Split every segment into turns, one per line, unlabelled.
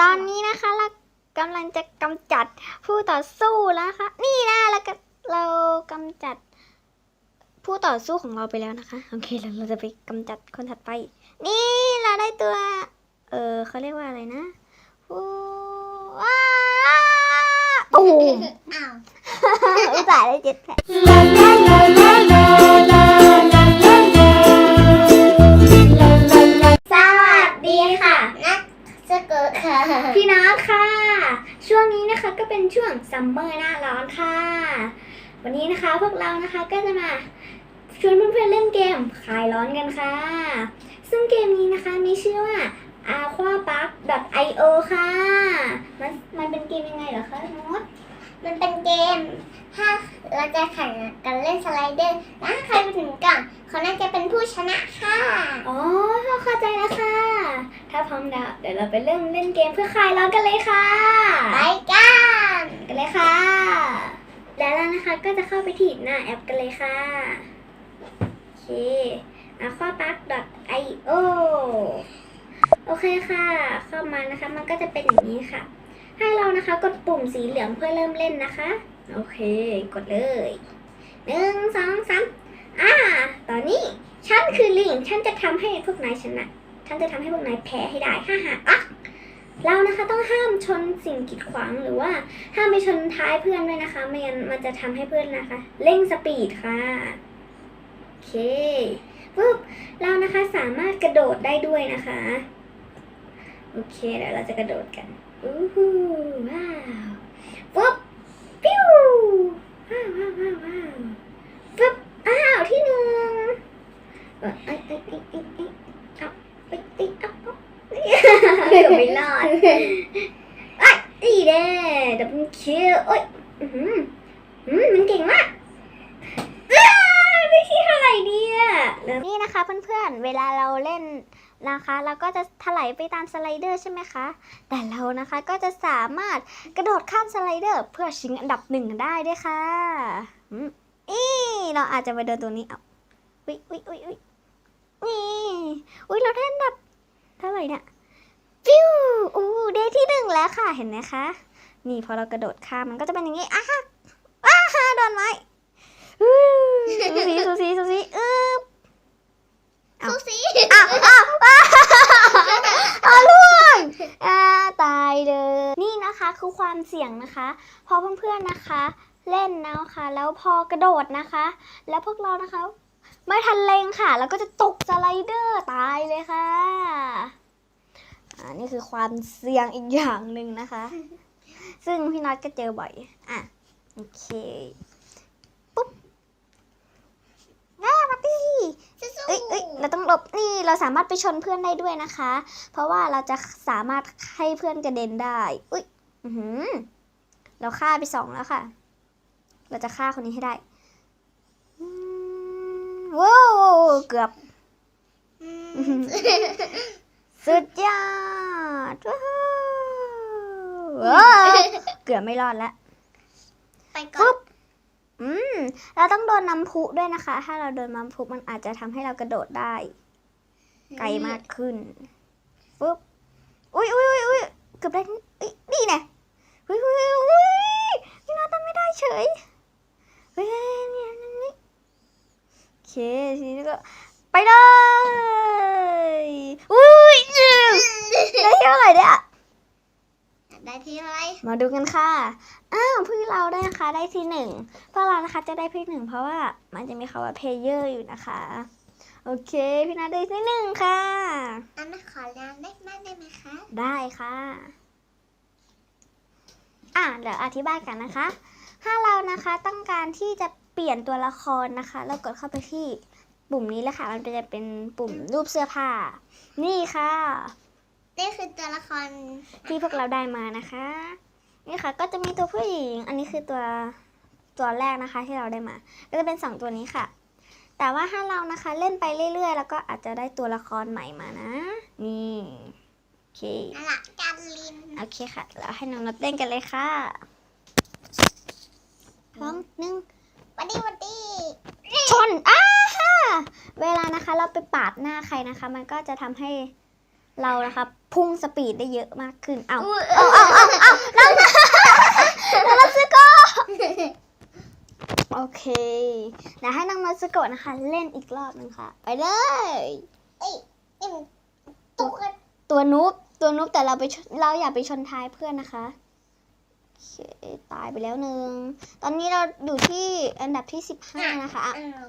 ตอนนี้นะคะเรากำลังจะกำจัดผู้ต่อสู้แล้วนะคะ นี่นะเราก็เรากำจัดผู้ต่อสู้ของเราไปแล้วนะคะ โอเคเราเราจะไปกำจัดคนถัดไป นี่เราได้ตัว เออเขาเรียกว่าอะไรนะผู้ว้าโอ้โห
อ้าว
อุตส่าห์ได้เจ็ดแผล ซัมเมอร์หน้าร้อนค่ะ วันนี้นะคะพวกเรานะคะก็จะมาชวนเพื่อนๆเล่นเกมคลายร้อนกันค่ะ ซึ่งเกมนี้นะคะมีชื่อว่า aquapark.io ค่ะ มันมันเป็นเกมยังไงเหรอคะน้องมด
มันเป็นเกม ถ้าเราจะแข่งกันเล่นสไลเดอร์นะใครไปถึงก่อนคนนั้นจะเป็นผู้ชนะค่ะ
อ๋อเข้าใจแล้วค่ะ ถ้าพร้อมแล้วเดี๋ยวเราไปเริ่มเล่นเกมเพื่อคลายร้อนกันเลยค่ะ
ไปกัน
กันเลยค่ะ แล้วเรานะคะก็จะเข้าไปที่หน้าแอปกันเลยค่ะ โอเค aquapark.io โอเคค่ะ เข้ามานะคะ มันก็จะเป็นอย่างนี้ค่ะ ให้เรานะคะกดปุ่มสีเหลืองเพื่อเริ่มเล่นนะคะ โอเค กดเลยหนึ่งสองสามอ่า ตอนนี้ฉันคือลิง ฉันจะทำให้พวกนายชนะ ฉันจะทำให้พวกนายแพ้ให้ได้ฮ่าฮ่าอะ เรานะคะต้องห้ามชนสิ่งกีดขวางหรือว่าห้ามไปชนท้ายเพื่อนด้วยนะคะ ไม่งั้นมันจะทำให้เพื่อนนะคะ เร่งสปีดค่ะโอเคปุ๊บเรานะคะสามารถกระโดดได้ด้วยนะคะโอเคเดี๋ยวเราจะกระโดดกันอู้หูว้าวปุ๊บปิ้วว้าวว้าวปุ๊บอ้าวที่หนึ่งเออเอ้ยเอ้ยเอ้ยเอ้ยเอ้ยเอาไปติดเอาเอาเกือบไม่รอด อีเด้ดับเบิลคิวโอ้ยอือหืออืมมันเก่งมากอ้าวได้ที่เท่าไหร่ดีอะนี่นะคะเพื่อนๆ เวลาเราเล่น นะคะ เราก็จะถลายไปตามสไลเดอร์ใช่ไหมคะ แต่เรานะคะก็จะสามารถกระโดดข้ามสไลเดอร์เพื่อชิงอันดับหนึ่งได้ด้วยค่ะอืมอีเราอาจจะไปเดินตัวนี้เอาอุ๊ยอุ๊ยอุ๊ยอุ๊ยนี่อุ๊ยเราได้อันดับเท่าไหร่เนี่ยฟิวอู้ได้ที่หนึ่งแล้วค่ะเห็นไหมคะ นี่พอเรากระโดดข้ามมันก็จะเป็นอย่างนี้อ้าอ้าโดนไม้อู้สูสีสูสีสูสีอึ๊บเอา
สู้สิ
อ้าวอ้าวอ้าวอ้าวล่วง อ่าตายเลย นี่นะคะคือความเสี่ยงนะคะ พอเพื่อนๆนะคะ เล่นนะคะ แล้วพอกระโดดนะคะ แล้วพวกเรานะคะ ไม่ทันเลงค่ะ แล้วก็จะตกสไลเดอร์ตายเลยค่ะอ่านี่คือความเสี่ยงอีกอย่างหนึ่งนะคะ ซึ่งพี่น็อตก็เจอบ่อย อะ โอเค ปุ๊บแม่มาตี
สู้
เอ้ยเอ้ยเราต้องหลบนี่เราสามารถไปชนเพื่อนได้ด้วยนะคะ เพราะว่าเราจะสามารถให้เพื่อนกระเด็นได้อุ้ยอือหือเราฆ่าไปสองแล้วค่ะ เราจะฆ่าคนนี้ให้ได้อืมว้าวเกือบ
อืม
สุดยอดว้าวว้าวเกือบไม่รอดแล้ว
ไปก่อ
ปุ๊
น
บ อืม เราต้องโดนน้ำพุด้วยนะคะ ถ้าเราโดนน้ำพุมันอาจจะทำให้เรากระโดดได้ ไกลมากขึ้นปุ๊บอุ้ยอุ้ยอุ้ยอุ้ยเกือบได้อุ้ยนี่แน่อุ้ยอุ้ยอุ้ยอุ้ยนี่น่าทำไม่ได้เฉยเฮ้ยนี่นี่นี่โอเคทีนี้ก็ไปเลยอุ้ยได้เท่าไหร่เนี่ย
ได้ที่อะไร
มาดูกันค่ะ อ้าวพี่เราได้นะคะ ได้ที่หนึ่งพวกเรานะคะจะได้ที่หนึ่งเพราะว่ามันจะมีคำว่าเพเยอร์อยู่นะคะ โอเค พี่นัทได้ที่หนึ่งค่ะ
อันนั้นขอแรงได้มากได้ไหมคะ
ได้ค่ะ อะเดี๋ยวอธิบายกันนะคะ ถ้าเรานะคะต้องการที่จะเปลี่ยนตัวละครนะคะ เรากดเข้าไปที่ปุ่มนี้เลยค่ะ มันจะเป็นปุ่มรูปเสื้อผ้า นี่ค่ะ
นี่คือตัวละคร
ที่พวกเราได้มานะคะ นี่ค่ะก็จะมีตัวผู้หญิง อันนี้คือตัวตัวแรกนะคะที่เราได้มา ก็จะเป็นสองตัวนี้ค่ะ แต่ว่าถ้าเรานะคะเล่นไปเรื่อย ๆ แล้วก็อาจจะได้ตัวละครใหม่มานะ นี่โอเค
นั่นแหละการลิน
โอเคค่ะ แล้วให้น้องนัดเต้นกันเลยค่ะสองหนึ่ง
วันดีวันดี
ชนอ้าฮ่าเวลานะคะเราไปปาดหน้าใครนะคะ มันก็จะทำให้ เรานะคะพุ่งสปีดได้เยอะมากขึ้น เอา
อุ๊ย
เอาเอาเอาเอาน้องน้องมาซึโกะโอเคเดี๋ยวให้น้องมาซึโกะนะคะ เล่นอีกรอบหนึงค่ะ ไปเลย
เอ้ยนี่มันตุ๊กตา
ตัวนุบตัวนุบแต่เราไปชนเราอย่าไปชนท้ายเพื่อนนะคะโอเคตายไปแล้วหนึ่ง ตอนนี้เราอยู่ที่อันดับที่สิบห้านะคะอะ
อ้าว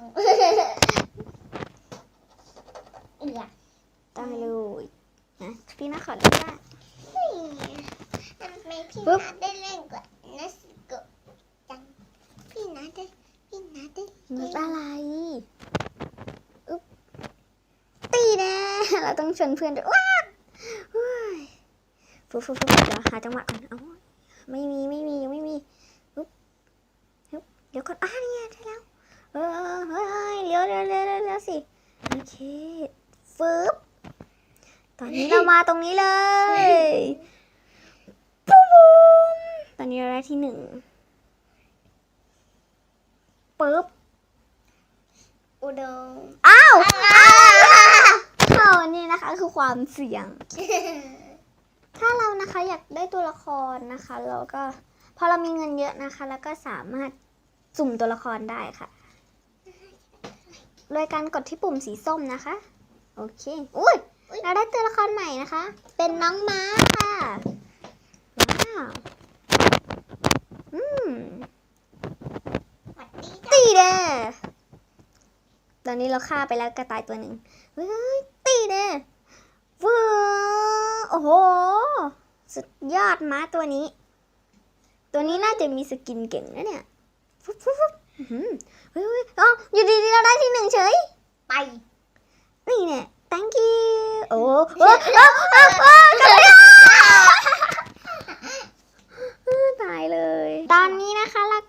เอีย
ตายเลย นะพี่น่าขอเล่นได้
ทำไมพี่
ปึ๊บ
นัดได้เล่นกว่านัสโกะจังพี่นัดได้พี่นัดได้
นุบอะไรอุ๊บตีแน่เราต้องชนเพื่อนด้วยว้าเฮ้ยฟุ๊บฟุ๊บฟุ๊บเดี๋ยวหาจังหวะก่อนเอาไม่มีไม่มียังไม่มีอุ๊บอุ๊บเดี๋ยวก่อนอะนี่ไงได้แล้วเออเฮ้ยเลี้ยวเลี้ยวเลี้ยวเลี้ยวเลี้ยวสิโอเคฟึบ ตอนนี้เรามาตรงนี้เลยปุ๊บปุ๊บตอนนี้เราได้ที่หนึ่งปึ๊บ
อุดม
อ้าวอ้าวนี่นะคะคือความเสี่ยง ถ้าเรานะคะอยากได้ตัวละครนะคะ เราก็พอเรามีเงินเยอะนะคะ แล้วก็สามารถสุ่มตัวละครได้ค่ะ โดยการกดที่ปุ่มสีส้มนะคะ โอเค อุ้ย เราได้ตัวละครใหม่นะคะ เป็นน้องม้าค่ะว้าวอืม
สวัสดีจ้ะ
ตีเด้ตอนนี้เราฆ่าไปแล้วกระต่ายตัวหนึ่งเฮ้ยตีเด้ว้าวโอ้โห สุดยอดม้าตัวนี้ ตัวนี้น่าจะมีสกินเก่งนะเนี่ยฟุ๊บฟุ๊บฟุ๊บอื้อหือเฮ้ยเฮ้ยเอ้าอยู่ดีๆเราได้ที่หนึ่งเฉย
ไป
นี่เนี่ย thank you โอ้โหโอ้โอ้โอ้โอ้กระโดดเออตายเลย ตอนนี้นะคะเรา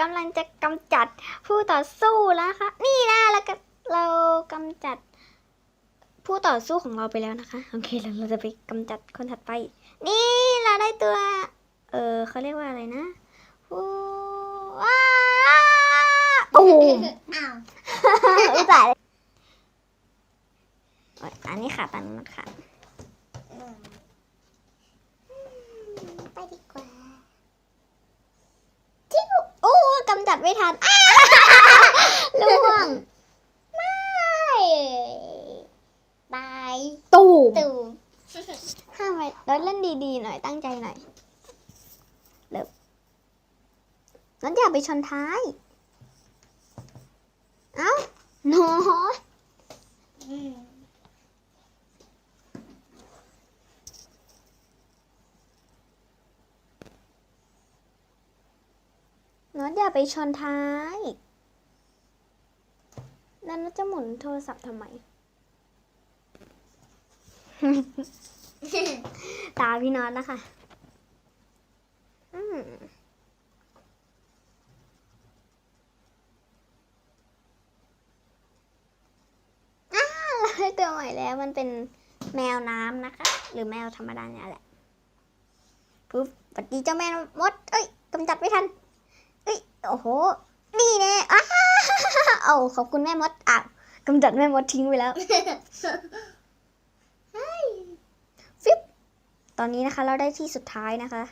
กำลังจะกำจัดผู้ต่อสู้แล้วนะคะ นี่นะเราก็เรากำจัดผู้ต่อสู้ของเราไปแล้วนะคะ โอเคเราเราจะไปกำจัดคนถัดไป นี่เราได้ตัว เออเขาเรียกว่าอะไรนะผู้ว้าโอ้โห
อ้าว
อุ๊ยตายเลยโอ๊ยอันนี้ค่ะตันนค่ะ
อืมไปดีกว่า
โอ้กำจัดไม่ทันอ้าล่วง
ไม่บาย
ตูม
ตู่
ห้ามไว้เราเล่นดีๆหน่อยตั้งใจหน่อยเริ่มนั้นอย่าไปชนท้าย เอ้าหนอ
อื
น็อตอย่าไปชนท้าย แล้วน็อตจะหมุนโทรศัพท์ทำไม ตาพี่น็อตนะคะ อืมอ้าวเราได้ตัวใหม่แล้วมันเป็นแมวน้ำนะคะ หรือแมวธรรมดาเนี่ยแหละปุ๊บสวัสดีเจ้าแม่มด เอ้ยกำจัดไม่ทัน เอ้ยโอ้โห นี่แน่อ้าเอาขอบคุณแม่มดอ้าวกำจัดแม่มดทิ้งไปแล้วฟิปตอนนี้นะคะ เราได้ที่สุดท้ายนะคะ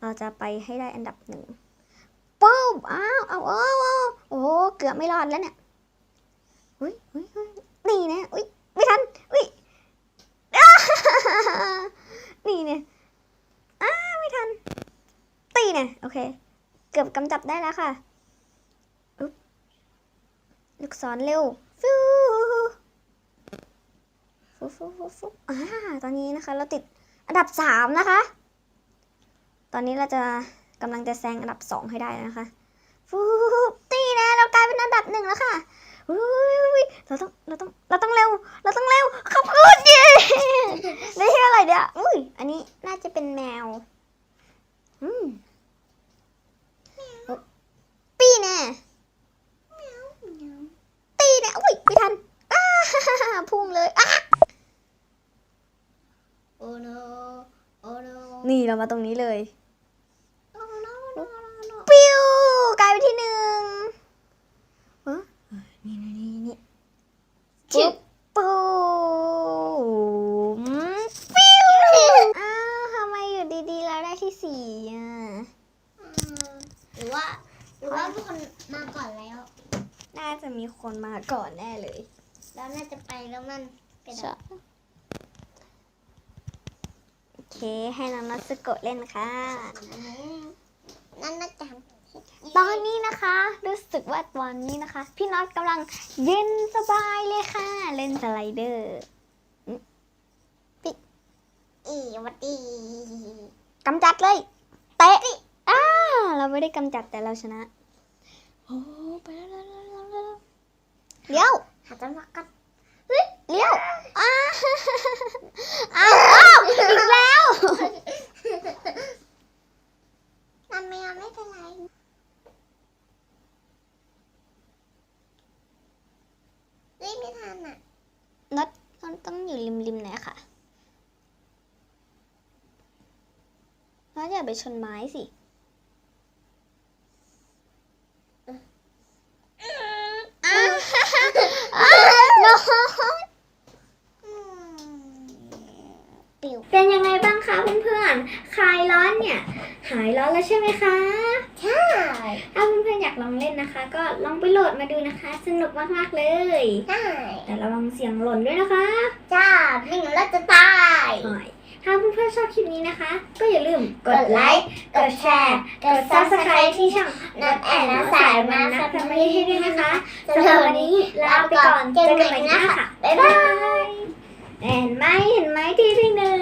เราจะไปให้ได้อันดับหนึ่งปุ๊บอ้าวเอาเอาเอาโอ้โหเกือบไม่รอดแล้วเนี่ยอุ้ยอุ้ยอุ้ยนี่นะอุ้ยไม่ทันอุ้ยอ้านี่เนี่ยอ้าไม่ทันตีเนี่ยโอเค เกือบกำจับได้แล้วค่ะลูกศรเร็วฟิวฟุฟุฟุฟุอ่าตอนนี้นะคะ เราติดอันดับสามนะคะ ตอนนี้เราจะกำลังจะแซงอันดับสองให้ได้นะคะฟูตีนะเรากลายเป็นอันดับหนึ่งแล้วค่ะเราต้องเราต้องเราต้องเร็ว เราต้องเร็วขอบคุณเย้ได้ที่อะไรเดี๋ยวอุ้ยอันนี้น่าจะเป็นแมว อืมามาตรงนี้เลย
ปิ้วกลา
ยเป็นที่หนึ่งเอ
นี่นี่นี่นี่
ปุ๊บปุ๊บปิ้วอ้าวทำไมอยู่ดีๆเราได้ที่สี่อะ
หรือว่าหรือว่ามีคนมาก่อนแล้ว
น่าจะมีคนมาก่อนแน่เลย
แล้วน่าจะไปแล้วมันไป็น
ใช่
ด
โอเคให้น้องนัสโกะเล่นค่ะ
นั่นน่าจะ
ตอนนี้นะคะ รู้สึกว่าตอนนี้นะคะ พี่น็อตกำลังเย็นสบายเลยค่ะ เล่นสไลเดอร์
อีวัดดี
กำจัดเลย เตะอ้าเราไม่ได้กำจัดแต่เราชนะโอ้ไปแล้วแล้วแล้วแล้วแล้วเลี้ยว
หาจังหวะกัน
เลี้ยวอ้าอ้าวอ้าวอีกแล้ว
น้ำแมวไม่เป็นไรเฮ้ยไม่ทันอะ
น็อตน็อตต้องอยู่ริมริมๆหน่อยค่ะน็อตอย่า ไปชนไม้สิอ้าวอ้าวน้อง
อืมปิว
เป็นยังไงบ้างคะเพื่อนๆ คลายร้อนเนี่ย หายร้อนแล้วใช่ไหมคะ
ใช่
ถ้าเพื่อนๆอยากลองเล่นนะคะ ก็ลองไปโหลดมาดูนะคะ สนุกมากๆเลย
ใช่
แต่ระวังเสียงหล่นด้วยนะคะ
จ้าวิ่งแล้วจะตาย
หน่อย ถ้าเพื่อนๆชอบคลิปนี้นะคะ ก็อย่าลืมกดไลค์
กดแชร์
กด subscribe ที่ช่อง
นัดแอนนัดสายมา
นะ
สั
คะ
ก
ไม่
ไม่
ให้
ให้
ด้ว
ย
นะ
คะ
สำหรับวันนี้ลาไปก่อน เจอกันใหม่หน้าค่ะ
บ๊ายบาย
เห็นไหมเห็นไหมที่ที่หนึ่ง